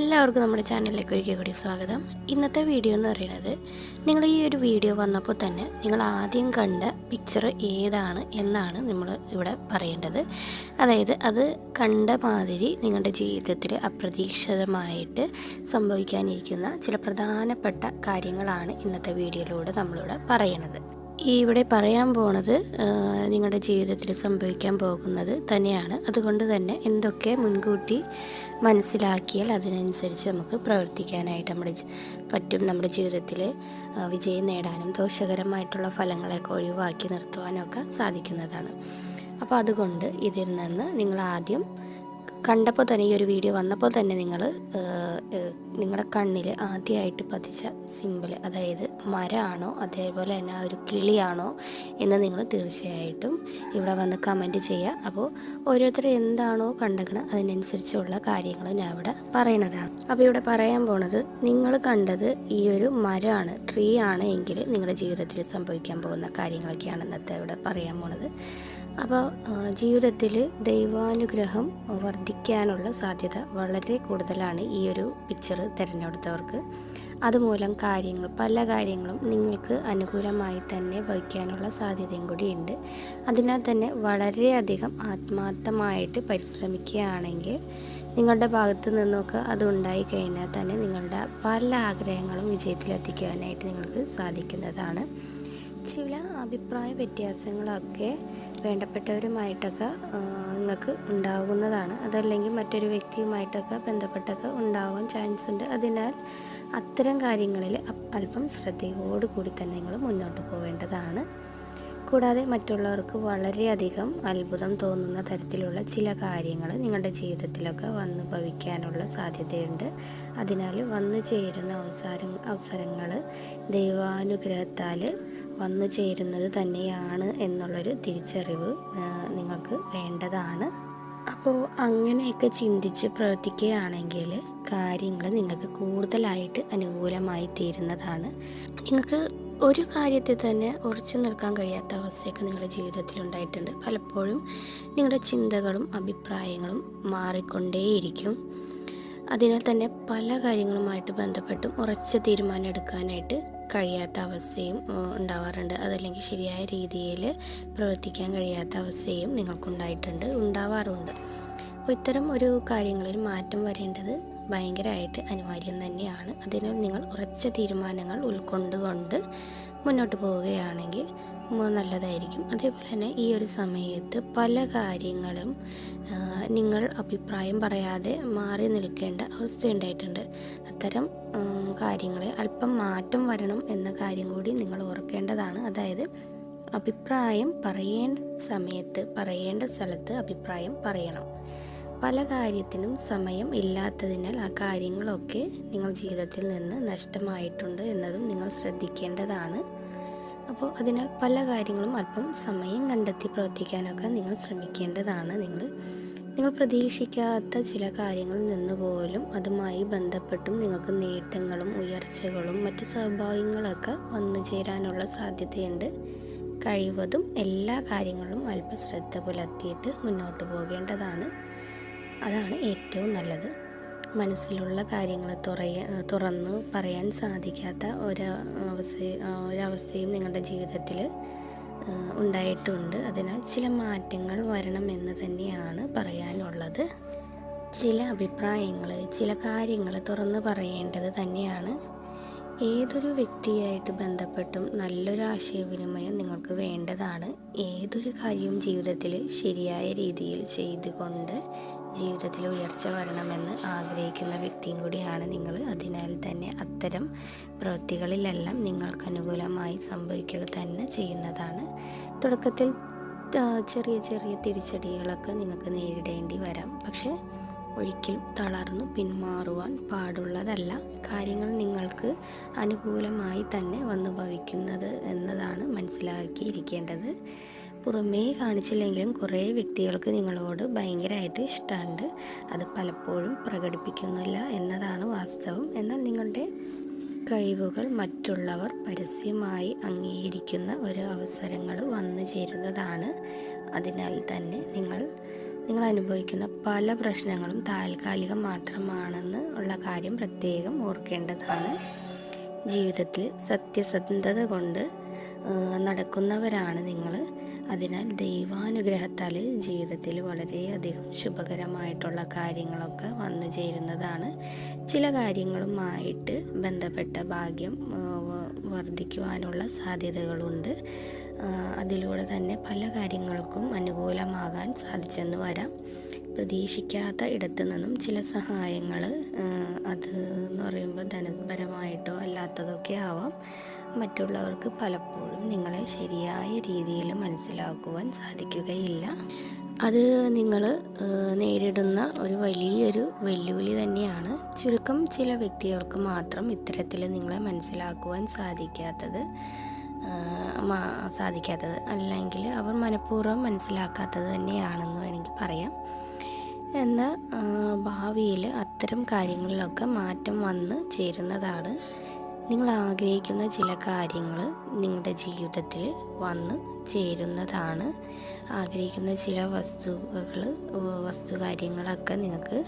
എല്ലാവർക്കും നമ്മുടെ ചാനലിലേക്ക് ഒരിക്കൽ കൂടി സ്വാഗതം. ഇന്നത്തെ വീഡിയോ എന്ന് പറയുന്നത് നിങ്ങൾ ഈ ഒരു വീഡിയോ വന്നപ്പോൾ തന്നെ നിങ്ങൾ ആദ്യം കണ്ട പിക്ചർ ഏതാണ് എന്നാണ് നമ്മൾ ഇവിടെ പറയേണ്ടത്. അതായത് അത് കണ്ട മാതിരി നിങ്ങളുടെ ജീവിതത്തിൽ അപ്രതീക്ഷിതമായിട്ട് സംഭവിക്കാനിരിക്കുന്ന ചില പ്രധാനപ്പെട്ട കാര്യങ്ങളാണ് ഇന്നത്തെ വീഡിയോയിലൂടെ നമ്മളിവിടെ പറയണത്. ഈ ഇവിടെ പറയാൻ പോണത് നിങ്ങളുടെ ജീവിതത്തിൽ സംഭവിക്കാൻ പോകുന്നത് തന്നെയാണ്. അതുകൊണ്ട് തന്നെ എന്തൊക്കെ മുൻകൂട്ടി മനസ്സിലാക്കിയാൽ അതിനനുസരിച്ച് നമുക്ക് പ്രവർത്തിക്കാനായിട്ട് നമ്മുടെ പറ്റും നമ്മുടെ ജീവിതത്തിൽ വിജയം നേടാനും ദോഷകരമായിട്ടുള്ള ഫലങ്ങളെയൊക്കെ ഒഴിവാക്കി നിർത്തുവാനും ഒക്കെ സാധിക്കുന്നതാണ്. അപ്പോൾ അതുകൊണ്ട് ഇതിൽ നിന്ന് നിങ്ങൾ ആദ്യം കണ്ടപ്പോൾ തന്നെ ഈ ഒരു വീഡിയോ വന്നപ്പോൾ തന്നെ നിങ്ങൾ നിങ്ങളുടെ കണ്ണിൽ ആദ്യമായിട്ട് പതിച്ച സിമ്പിൾ അതായത് മരമാണോ അതേപോലെ തന്നെ ആ ഒരു കിളിയാണോ എന്ന് നിങ്ങൾ തീർച്ചയായിട്ടും ഇവിടെ വന്ന് കമന്റ് ചെയ്യുക. അപ്പോൾ ഓരോരുത്തർ എന്താണോ കണ്ടെങ്കിൽ അതിനനുസരിച്ചുള്ള കാര്യങ്ങൾ ഞാൻ ഇവിടെ പറയണതാണ്. അപ്പോൾ ഇവിടെ പറയാൻ പോണത് നിങ്ങൾ കണ്ടത് ഈ ഒരു മരമാണ് ട്രീ ആണ് എങ്കിൽ നിങ്ങളുടെ ജീവിതത്തിൽ സംഭവിക്കാൻ പോകുന്ന കാര്യങ്ങളൊക്കെയാണ് ഇന്നത്തെ ഇവിടെ പറയാൻ പോണത്. അപ്പോൾ ജീവിതത്തിൽ ദൈവാനുഗ്രഹം വർദ്ധിക്കാനുള്ള സാധ്യത വളരെ കൂടുതലാണ് ഈ ഒരു പിക്ചർ തിരഞ്ഞെടുത്തവർക്ക്. അതുമൂലം കാര്യങ്ങൾ പല കാര്യങ്ങളും നിങ്ങൾക്ക് അനുകൂലമായി തന്നെ വഹിക്കാനുള്ള സാധ്യതയും കൂടിയുണ്ട്. അതിനാൽ തന്നെ വളരെയധികം ആത്മാർത്ഥമായിട്ട് പരിശ്രമിക്കുകയാണെങ്കിൽ നിങ്ങളുടെ ഭാഗത്തു നിന്നൊക്കെ അത് ഉണ്ടായി കഴിഞ്ഞാൽ തന്നെ നിങ്ങളുടെ പല ആഗ്രഹങ്ങളും വിജയത്തിലെത്തിക്കുവാനായിട്ട് നിങ്ങൾക്ക് സാധിക്കുന്നതാണ്. ചില അഭിപ്രായ വ്യത്യാസങ്ങളൊക്കെ വേണ്ടപ്പെട്ടവരുമായിട്ടൊക്കെ നിങ്ങൾക്ക് ഉണ്ടാകുന്നതാണ് അതല്ലെങ്കിൽ മറ്റൊരു വ്യക്തിയുമായിട്ടൊക്കെ ബന്ധപ്പെട്ടൊക്കെ ഉണ്ടാവാൻ ചാൻസ് ഉണ്ട് അതിനാൽ അത്തരം കാര്യങ്ങളിൽ അല്പം ശ്രദ്ധയോടുകൂടി തന്നെ നിങ്ങൾ മുന്നോട്ട് പോവേണ്ടതാണ്. കൂടാതെ മറ്റുള്ളവർക്ക് വളരെയധികം അത്ഭുതം തോന്നുന്ന തരത്തിലുള്ള ചില കാര്യങ്ങൾ നിങ്ങളുടെ ജീവിതത്തിലൊക്കെ വന്ന് ഭവിക്കാനുള്ള സാധ്യതയുണ്ട്. അതിനാൽ വന്നു ചേരുന്ന അവസര അവസരങ്ങൾ ദൈവാനുഗ്രഹത്താൽ വന്നു ചേരുന്നത് തന്നെയാണ് എന്നുള്ളൊരു തിരിച്ചറിവ് നിങ്ങൾക്ക് വേണ്ടതാണ്. അപ്പോൾ അങ്ങനെയൊക്കെ ചിന്തിച്ച് പ്രവർത്തിക്കുകയാണെങ്കിൽ കാര്യങ്ങൾ നിങ്ങൾക്ക് കൂടുതലായിട്ട് അനുകൂലമായി തീരുന്നതാണ് നിങ്ങൾക്ക് ഒരു കാര്യത്തിൽ തന്നെ ഉറച്ചു നിൽക്കാൻ കഴിയാത്ത അവസ്ഥയൊക്കെ നിങ്ങളുടെ ജീവിതത്തിൽ ഉണ്ടായിട്ടുണ്ട്. പലപ്പോഴും നിങ്ങളുടെ ചിന്തകളും അഭിപ്രായങ്ങളും മാറിക്കൊണ്ടേയിരിക്കും. അതിനാൽ തന്നെ പല കാര്യങ്ങളുമായിട്ട് ബന്ധപ്പെട്ടും ഉറച്ച തീരുമാനം എടുക്കാനായിട്ട് കഴിയാത്ത അവസ്ഥയും ഉണ്ടാവാറുണ്ട്. അതല്ലെങ്കിൽ ശരിയായ രീതിയിൽ പ്രവർത്തിക്കാൻ കഴിയാത്ത അവസ്ഥയും നിങ്ങൾക്കുണ്ടായിട്ടുണ്ട് ഉണ്ടാവാറുണ്ട്. അപ്പോൾ ഇത്തരം ഒരു കാര്യങ്ങളിൽ മാറ്റം വരേണ്ടത് ഭയങ്കരമായിട്ട് അനിവാര്യം തന്നെയാണ്. അതിനാൽ നിങ്ങൾ ഉറച്ച തീരുമാനങ്ങൾ ഉൾക്കൊണ്ടുകൊണ്ട് മുന്നോട്ട് പോവുകയാണെങ്കിൽ നല്ലതായിരിക്കും. അതേപോലെ തന്നെ ഈ ഒരു സമയത്ത് പല കാര്യങ്ങളും നിങ്ങൾ അഭിപ്രായം പറയാതെ മാറി നിൽക്കേണ്ട അവസ്ഥ ഉണ്ടായിട്ടുണ്ട്. അത്തരം കാര്യങ്ങളെ അല്പം മാറ്റം വരണം എന്ന കാര്യം കൂടി നിങ്ങൾ ഓർക്കേണ്ടതാണ്. അതായത് അഭിപ്രായം പറയേണ്ട സമയത്ത് പറയേണ്ട സ്ഥലത്ത് അഭിപ്രായം പറയണം. പല കാര്യത്തിനും സമയം ഇല്ലാത്തതിനാൽ ആ കാര്യങ്ങളൊക്കെ നിങ്ങൾ ജീവിതത്തിൽ നിന്ന് നഷ്ടമായിട്ടുണ്ട് എന്നതും നിങ്ങൾ ശ്രദ്ധിക്കേണ്ടതാണ്. അപ്പോൾ അതിനാൽ പല കാര്യങ്ങളും അല്പം സമയം കണ്ടെത്തി പ്രവർത്തിക്കാനൊക്കെ നിങ്ങൾ ശ്രമിക്കേണ്ടതാണ്. നിങ്ങൾ നിങ്ങൾ പ്രതീക്ഷിക്കാത്ത ചില കാര്യങ്ങളിൽ നിന്ന് പോലും അതുമായി ബന്ധപ്പെട്ടും നിങ്ങൾക്ക് നേട്ടങ്ങളും ഉയർച്ചകളും മറ്റു സൗഭാഗ്യങ്ങളൊക്കെ വന്നു ചേരാനുള്ള സാധ്യതയുണ്ട്. കഴിവതും എല്ലാ കാര്യങ്ങളും അല്പം ശ്രദ്ധ പുലർത്തിയിട്ട് മുന്നോട്ട് പോകേണ്ടതാണ്. അതാണ് ഏറ്റവും നല്ലത്. മനസ്സിലുള്ള കാര്യങ്ങൾ തുറയ തുറന്ന് പറയാൻ സാധിക്കാത്ത ഒരു ഒരവസ്ഥയും നിങ്ങളുടെ ജീവിതത്തിൽ ഉണ്ടായിട്ടുണ്ട്. അതിനാൽ ചില മാറ്റങ്ങൾ വരണമെന്ന് തന്നെയാണ് പറയാനുള്ളത്. ചില അഭിപ്രായങ്ങൾ ചില കാര്യങ്ങൾ തുറന്ന് പറയേണ്ടത് തന്നെയാണ്. ഏതൊരു വ്യക്തിയായിട്ട് ബന്ധപ്പെട്ടും നല്ലൊരു ആശയവിനിമയം നിങ്ങൾക്ക് വേണ്ടതാണ്. ഏതൊരു കാര്യവും ജീവിതത്തിൽ ശരിയായ രീതിയിൽ ചെയ്തുകൊണ്ട് ജീവിതത്തിൽ ഉയർച്ച വരണമെന്ന് ആഗ്രഹിക്കുന്ന വ്യക്തിയും കൂടിയാണ് നിങ്ങൾ. അതിനാൽ തന്നെ അത്തരം പ്രവൃത്തികളിലെല്ലാം നിങ്ങൾക്ക് അനുകൂലമായി സംഭവിക്കുക തന്നെ ചെയ്യുന്നതാണ്. തുടക്കത്തിൽ ചെറിയ ചെറിയ തിരിച്ചടികളൊക്കെ നിങ്ങൾക്ക് നേരിടേണ്ടി വരാം. പക്ഷേ ഒരിക്കലും തളർന്നു പിന്മാറുവാൻ പാടുള്ളതല്ല. കാര്യങ്ങൾ നിങ്ങൾക്ക് അനുകൂലമായി തന്നെ വന്നു ഭവിക്കുന്നത് എന്നതാണ് മനസ്സിലാക്കിയിരിക്കേണ്ടത്. പുറമേ കാണിച്ചില്ലെങ്കിലും കുറേ വ്യക്തികൾക്ക് നിങ്ങളോട് ഭയങ്കരമായിട്ട് ഇഷ്ടമുണ്ട്. അത് പലപ്പോഴും പ്രകടിപ്പിക്കുന്നില്ല എന്നതാണ് വാസ്തവം. എന്നാൽ നിങ്ങളുടെ കഴിവുകൾ മറ്റുള്ളവർ പരസ്യമായി അംഗീകരിക്കുന്ന ഒരു അവസരങ്ങൾ വന്നു ചേരുന്നതാണ്. അതിനാൽ തന്നെ നിങ്ങൾ നിങ്ങൾ അനുഭവിക്കുന്ന പല പ്രശ്നങ്ങളും താൽക്കാലികം മാത്രമാണെന്ന് ഉള്ള കാര്യം പ്രത്യേകം ഓർക്കേണ്ടതാണ്. ജീവിതത്തിൽ സത്യസന്ധത കൊണ്ട് നടക്കുന്നവരാണ് നിങ്ങൾ അതിനാൽ ദൈവാനുഗ്രഹത്താൽ ജീവിതത്തിൽ വളരെയധികം ശുഭകരമായിട്ടുള്ള കാര്യങ്ങളൊക്കെ വന്നു ചേരുന്നതാണ്. ചില കാര്യങ്ങളുമായിട്ട് ബന്ധപ്പെട്ട ഭാഗ്യം വർദ്ധിക്കുവാനുള്ള സാധ്യതകളുണ്ട്. അതിലൂടെ തന്നെ പല കാര്യങ്ങൾക്കും അനുകൂലമാകാൻ സാധിച്ചെന്ന് വരാം. പ്രതീക്ഷിക്കാത്ത ഇടത്തു നിന്നും ചില സഹായങ്ങൾ അത് എന്ന് പറയുമ്പോൾ ധനപരമായിട്ടോ അല്ലാത്തതൊക്കെ ആവാം. മറ്റുള്ളവർക്ക് പലപ്പോഴും നിങ്ങളെ ശരിയായ രീതിയിൽ മനസ്സിലാക്കുവാൻ സാധിക്കുകയില്ല. അത് നിങ്ങൾ നേരിടുന്ന ഒരു വലിയൊരു വെല്ലുവിളി തന്നെയാണ്. ചുരുക്കം ചില വ്യക്തികൾക്ക് മാത്രം ഇത്തരത്തിൽ നിങ്ങളെ മനസ്സിലാക്കുവാൻ സാധിക്കാത്തത് സാധിക്കാത്തത് അല്ലെങ്കിൽ അവർ മനഃപൂർവം മനസ്സിലാക്കാത്തത് തന്നെയാണെന്ന് വേണമെങ്കിൽ പറയാം. എന്നാൽ ഭാവിയിൽ അത്തരം കാര്യങ്ങളിലൊക്കെ മാറ്റം വന്ന് ചേരുന്നതാണ്. നിങ്ങൾ ആഗ്രഹിക്കുന്ന ചില കാര്യങ്ങൾ നിങ്ങളുടെ ജീവിതത്തിൽ വന്ന് ചേരുന്നതാണ്. ആഗ്രഹിക്കുന്ന ചില വസ്തുക്കൾ വസ്തുകാര്യങ്ങളൊക്കെ നിങ്ങൾക്ക്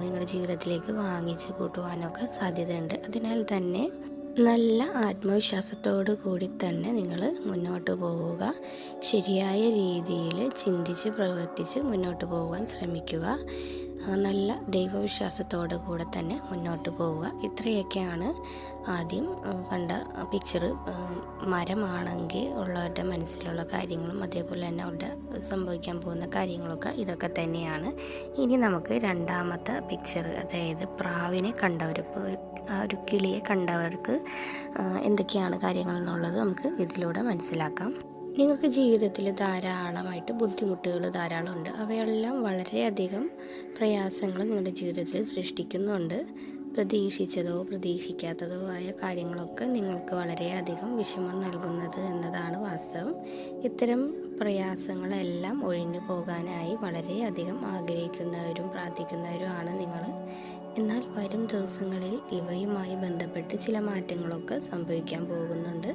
നിങ്ങളുടെ ജീവിതത്തിലേക്ക് വാങ്ങിച്ച് കൂട്ടുവാനൊക്കെ സാധ്യതയുണ്ട്. അതിനാൽ തന്നെ നല്ല ആത്മവിശ്വാസത്തോടു കൂടി തന്നെ നിങ്ങൾ മുന്നോട്ട് പോവുക. ശരിയായ രീതിയിൽ ചിന്തിച്ച് പ്രവർത്തിച്ച് മുന്നോട്ട് പോകാൻ ശ്രമിക്കുക. നല്ല ദൈവവിശ്വാസത്തോടു കൂടെ തന്നെ മുന്നോട്ട് പോവുക. ഇത്രയൊക്കെയാണ് ആദ്യം കണ്ട പിക്ചർ മരമാണെങ്കിൽ ഉള്ളവരുടെ മനസ്സിലുള്ള കാര്യങ്ങളും അതേപോലെ തന്നെ അവരുടെ സംഭവിക്കാൻ പോകുന്ന കാര്യങ്ങളൊക്കെ ഇതൊക്കെ തന്നെയാണ്. ഇനി നമുക്ക് രണ്ടാമത്തെ പിക്ചർ അതായത് പ്രാവിനെ കണ്ടവർ ആ ഒരു കിളിയെ കണ്ടവർക്ക് എന്തൊക്കെയാണ് കാര്യങ്ങൾ എന്നുള്ളത് നമുക്ക് ഇതിലൂടെ മനസ്സിലാക്കാം. നിങ്ങൾക്ക് ജീവിതത്തിൽ ധാരാളമായിട്ട് ബുദ്ധിമുട്ടുകൾ ധാരാളമുണ്ട്. അവയെല്ലാം വളരെയധികം പ്രയാസങ്ങൾ നിങ്ങളുടെ ജീവിതത്തിൽ സൃഷ്ടിക്കുന്നുണ്ട്. പ്രതീക്ഷിച്ചതോ പ്രതീക്ഷിക്കാത്തതോ ആയ കാര്യങ്ങളൊക്കെ നിങ്ങൾക്ക് വളരെയധികം വിഷമം നൽകുന്നത് എന്നതാണ് വാസ്തവം. ഇത്തരം പ്രയാസങ്ങളെല്ലാം ഒഴിഞ്ഞു പോകാനായി വളരെയധികം ആഗ്രഹിക്കുന്നവരും പ്രാർത്ഥിക്കുന്നവരുമാണ് നിങ്ങൾ. എന്നാൽ വരും ദിവസങ്ങളിൽ ഇവയുമായി ബന്ധപ്പെട്ട് ചില മാറ്റങ്ങളൊക്കെ സംഭവിക്കാൻ പോകുന്നുണ്ട്.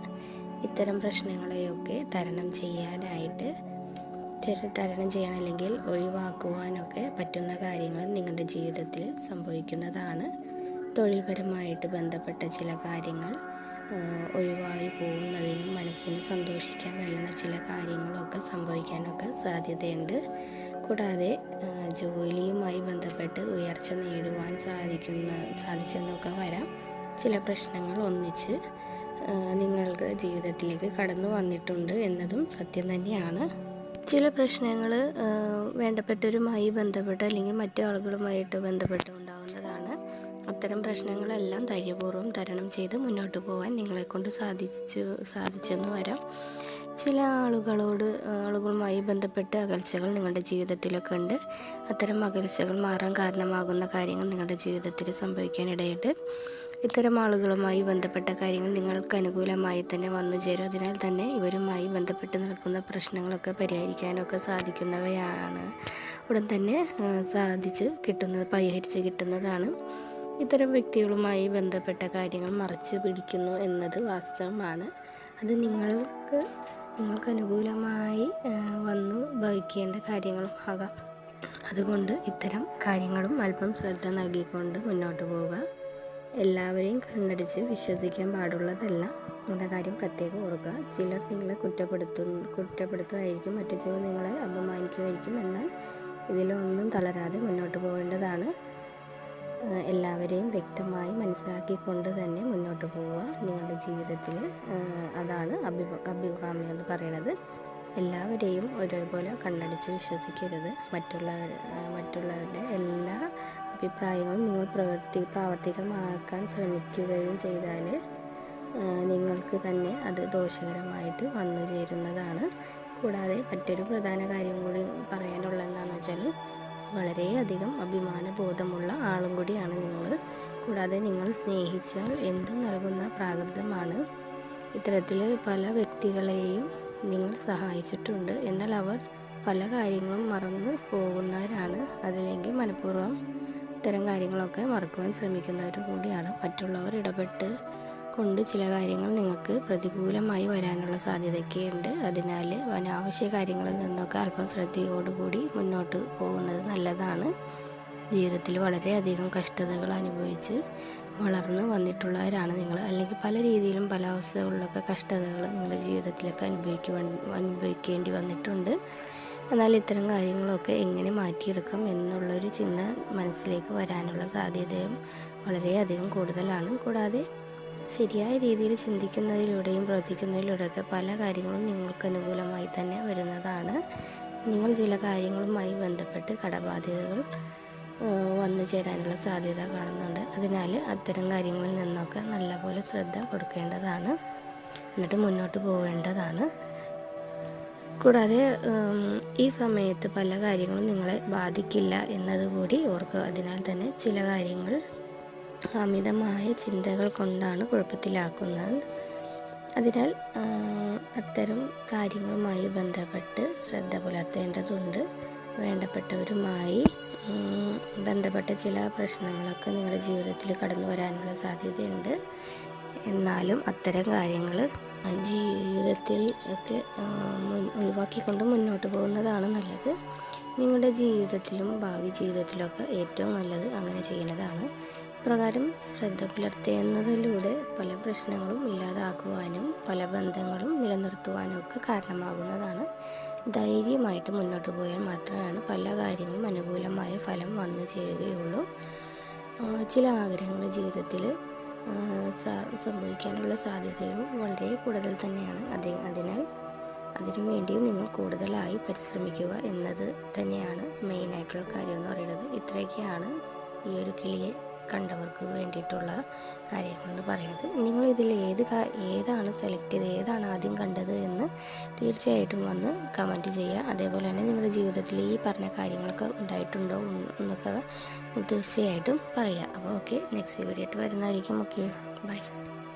ഇത്തരം പ്രശ്നങ്ങളെയൊക്കെ തരണം ചെയ്യാനായിട്ട് തരണം ചെയ്യാൻ അല്ലെങ്കിൽ ഒഴിവാക്കുവാനൊക്കെ പറ്റുന്ന കാര്യങ്ങൾ നിങ്ങളുടെ ജീവിതത്തിൽ സംഭവിക്കുന്നതാണ്. തൊഴിൽപരമായിട്ട് ബന്ധപ്പെട്ട ചില കാര്യങ്ങൾ ഒഴിവായി പോകുന്നതിനും മനസ്സിന് സന്തോഷിക്കാൻ കഴിയുന്ന ചില കാര്യങ്ങളൊക്കെ സംഭവിക്കാനൊക്കെ സാധ്യതയുണ്ട്. കൂടാതെ ജോലിയുമായി ബന്ധപ്പെട്ട് ഉയർച്ച നേടുവാൻ സാധിക്കുന്ന സാധിച്ചെന്നൊക്കെ വരാം. ചില പ്രശ്നങ്ങൾ ഒന്നിച്ച് നിങ്ങൾക്ക് ജീവിതത്തിലേക്ക് കടന്നു വന്നിട്ടുണ്ട് എന്നതും സത്യം തന്നെയാണ്. ചില പ്രശ്നങ്ങൾ വേണ്ടപ്പെട്ടവരുമായി ബന്ധപ്പെട്ട് അല്ലെങ്കിൽ മറ്റു ആളുകളുമായിട്ട് ബന്ധപ്പെട്ട് ഉണ്ടാവുന്നതാണ്. അത്തരം പ്രശ്നങ്ങളെല്ലാം ധൈര്യപൂർവം തരണം ചെയ്ത് മുന്നോട്ട് പോകാൻ നിങ്ങളെക്കൊണ്ട് സാധിച്ചു സാധിച്ചെന്ന് വരാം. ചില ആളുകളോട് ആളുകളുമായി ബന്ധപ്പെട്ട് അകൽച്ചകൾ നിങ്ങളുടെ ജീവിതത്തിലൊക്കെ ഉണ്ട്. അത്തരം അകൽച്ചകൾ മാറാൻ കാരണമാകുന്ന കാര്യങ്ങൾ നിങ്ങളുടെ ജീവിതത്തിൽ സംഭവിക്കാനിടയുണ്ട് ഇത്തരം ആളുകളുമായി ബന്ധപ്പെട്ട കാര്യങ്ങൾ നിങ്ങൾക്ക് അനുകൂലമായി തന്നെ വന്നു ചേരും. അതിനാൽ തന്നെ ഇവരുമായി ബന്ധപ്പെട്ട് നിൽക്കുന്ന പ്രശ്നങ്ങളൊക്കെ പരിഹരിക്കാനൊക്കെ സാധിക്കുന്നവയാണ്. ഉടൻ തന്നെ സാധിച്ച് കിട്ടുന്നത് പരിഹരിച്ച് കിട്ടുന്നതാണ്. ഇത്തരം വ്യക്തികളുമായി ബന്ധപ്പെട്ട കാര്യങ്ങൾ മറച്ചു പിടിക്കുന്നു എന്നത് വാസ്തവമാണ്. അത് നിങ്ങൾക്ക് നിങ്ങൾക്ക് അനുകൂലമായി വന്നു ഭവിക്കേണ്ട കാര്യങ്ങളും ആകാം. അതുകൊണ്ട് ഇത്തരം കാര്യങ്ങളും അല്പം ശ്രദ്ധ നൽകിക്കൊണ്ട് മുന്നോട്ട് പോവുക. എല്ലാവരെയും കണ്ണടിച്ച് വിശ്വസിക്കാൻ പാടുള്ളതല്ല എന്ന കാര്യം പ്രത്യേകം ഓർക്കുക. ചിലർ നിങ്ങളെ കുറ്റപ്പെടുത്തു കുറ്റപ്പെടുത്തുമായിരിക്കും മറ്റു ചിലർ നിങ്ങളെ അപമാനിക്കുമായിരിക്കും. എന്നാൽ ഇതിലൊന്നും തളരാതെ മുന്നോട്ട് പോകേണ്ടതാണ്. എല്ലാവരെയും വ്യക്തമായി മനസ്സിലാക്കിക്കൊണ്ട് തന്നെ മുന്നോട്ട് പോവുക. നിങ്ങളുടെ ജീവിതത്തിൽ അതാണ് അഭി അഭികാമ്യം എന്ന് പറയുന്നത്. എല്ലാവരെയും ഒരേപോലെ കണ്ണടിച്ച് വിശ്വസിക്കരുത്. മറ്റുള്ളവർ മറ്റുള്ളവരുടെ എല്ലാ അഭിപ്രായങ്ങളും നിങ്ങൾ പ്രവർത്തി പ്രാവർത്തികമാക്കാൻ ശ്രമിക്കുകയും ചെയ്താൽ നിങ്ങൾക്ക് തന്നെ അത് ദോഷകരമായിട്ട് വന്നു ചേരുന്നതാണ്. കൂടാതെ മറ്റൊരു പ്രധാന കാര്യം കൂടി പറയാനുള്ളത് എന്താണെന്ന് വെച്ചാൽ വളരെയധികം അഭിമാന ബോധമുള്ള ആളും കൂടിയാണ് നിങ്ങൾ. കൂടാതെ നിങ്ങൾ സ്നേഹിച്ചാൽ എന്തും നൽകുന്ന പ്രാകൃതമാണ്. ഇത്തരത്തിൽ പല വ്യക്തികളെയും നിങ്ങൾ സഹായിച്ചിട്ടുണ്ട്. എന്നാൽ അവർ പല കാര്യങ്ങളും മറന്നു പോകുന്നവരാണ്. അതില്ലെങ്കിൽ മനഃപൂർവം ഇത്തരം കാര്യങ്ങളൊക്കെ മറക്കുവാൻ ശ്രമിക്കുന്നവർ കൂടിയാണ്. മറ്റുള്ളവർ ഇടപെട്ട് കൊണ്ട് ചില കാര്യങ്ങൾ നിങ്ങൾക്ക് പ്രതികൂലമായി വരാനുള്ള സാധ്യതയൊക്കെ ഉണ്ട് അതിനാൽ അനാവശ്യ കാര്യങ്ങളിൽ നിന്നൊക്കെ അല്പം ശ്രദ്ധയോടുകൂടി മുന്നോട്ട് പോകുന്നത് നല്ലതാണ്. ജീവിതത്തിൽ വളരെയധികം കഷ്ടതകൾ അനുഭവിച്ച് വളർന്ന് വന്നിട്ടുള്ളവരാണ് നിങ്ങൾ. അല്ലെങ്കിൽ പല രീതിയിലും പല അവസ്ഥകളിലൊക്കെ കഷ്ടതകൾ നിങ്ങളുടെ ജീവിതത്തിലൊക്കെ അനുഭവിക്കുവാൻ അനുഭവിക്കേണ്ടി വന്നിട്ടുണ്ട്. എന്നാൽ ഇത്തരം കാര്യങ്ങളൊക്കെ എങ്ങനെ മാറ്റിയെടുക്കാം എന്നുള്ളൊരു ചിന്ത മനസ്സിലേക്ക് വരാനുള്ള സാധ്യതയും വളരെയധികം കൂടുതലാണ്. കൂടാതെ ശരിയായ രീതിയിൽ ചിന്തിക്കുന്നതിലൂടെയും പ്രവർത്തിക്കുന്നതിലൂടെയൊക്കെ പല കാര്യങ്ങളും നിങ്ങൾക്ക് അനുകൂലമായി തന്നെ വരുന്നതാണ്. നിങ്ങൾ ചില കാര്യങ്ങളുമായി ബന്ധപ്പെട്ട് കടബാധ്യതകൾ വന്നു ചേരാനുള്ള സാധ്യത കാണുന്നുണ്ട്. അതിനാൽ അത്തരം കാര്യങ്ങളിൽ നിന്നൊക്കെ നല്ലപോലെ ശ്രദ്ധ കൊടുക്കേണ്ടതാണ്. എന്നിട്ട് മുന്നോട്ട് പോകേണ്ടതാണ് കൂടാതെ ഈ സമയത്ത് പല കാര്യങ്ങളും നിങ്ങളെ ബാധിക്കില്ല എന്നതുകൂടി ഓർക്കുക. അതിനാൽ തന്നെ ചില കാര്യങ്ങൾ അമിതമായ ചിന്തകൾ കൊണ്ടാണ് കുഴപ്പത്തിലാക്കുന്നത്. അതിനാൽ അത്തരം കാര്യങ്ങളുമായി ബന്ധപ്പെട്ട് ശ്രദ്ധ പുലർത്തേണ്ടതുണ്ട്. വേണ്ടപ്പെട്ടവരുമായി ബന്ധപ്പെട്ട ചില പ്രശ്നങ്ങളൊക്കെ നിങ്ങളുടെ ജീവിതത്തിൽ കടന്നു വരാനുള്ള സാധ്യതയുണ്ട്. എന്നാലും അത്തരം കാര്യങ്ങൾ ജീവിതത്തിൽ ഒക്കെ ഒഴിവാക്കിക്കൊണ്ട് മുന്നോട്ട് പോകുന്നതാണ് നല്ലത്. നിങ്ങളുടെ ജീവിതത്തിലും ഭാവി ജീവിതത്തിലൊക്കെ ഏറ്റവും നല്ലത് അങ്ങനെ ചെയ്യുന്നതാണ്. പ്രകാരം ശ്രദ്ധ പുലർത്തുന്നതിലൂടെ പല പ്രശ്നങ്ങളും ഇല്ലാതാക്കുവാനും പല ബന്ധങ്ങളും നിലനിർത്തുവാനും ഒക്കെ കാരണമാകുന്നതാണ്. ധൈര്യമായിട്ട് മുന്നോട്ട് പോയാൽ മാത്രമാണ് പല കാര്യങ്ങളും അനുകൂലമായ ഫലം വന്നു ചേരുകയുള്ളൂ. ചില ആഗ്രഹങ്ങൾ ജീവിതത്തിൽ സംഭവിക്കാനുള്ള സാധ്യതയും വളരെ കൂടുതൽ തന്നെയാണ്. അതെ അതിനാൽ അതിനു വേണ്ടിയും നിങ്ങൾ കൂടുതലായി പരിശ്രമിക്കുക എന്നത് തന്നെയാണ് മെയിനായിട്ടുള്ള കാര്യം എന്ന് പറയുന്നത്. ഇത്രയൊക്കെയാണ് ഈ ഒരു കിളിയെ കണ്ടവർക്ക് വേണ്ടിയിട്ടുള്ള കാര്യങ്ങളെന്ന് പറയുന്നത്. നിങ്ങൾ ഇതിൽ ഏത് ഏതാണ് സെലക്ട് ചെയ്ത് ഏതാണ് ആദ്യം കണ്ടത് എന്ന് തീർച്ചയായിട്ടും വന്ന് കമന്റ് ചെയ്യുക. അതേപോലെ തന്നെ നിങ്ങളുടെ ജീവിതത്തിൽ ഈ പറഞ്ഞ കാര്യങ്ങളൊക്കെ ഉണ്ടായിട്ടുണ്ടോ എന്നൊക്കെ തീർച്ചയായിട്ടും പറയുക. അപ്പോൾ ഓക്കെ നെക്സ്റ്റ് വീഡിയോ ആയിട്ട് വരുന്നതായിരിക്കും. Okay bye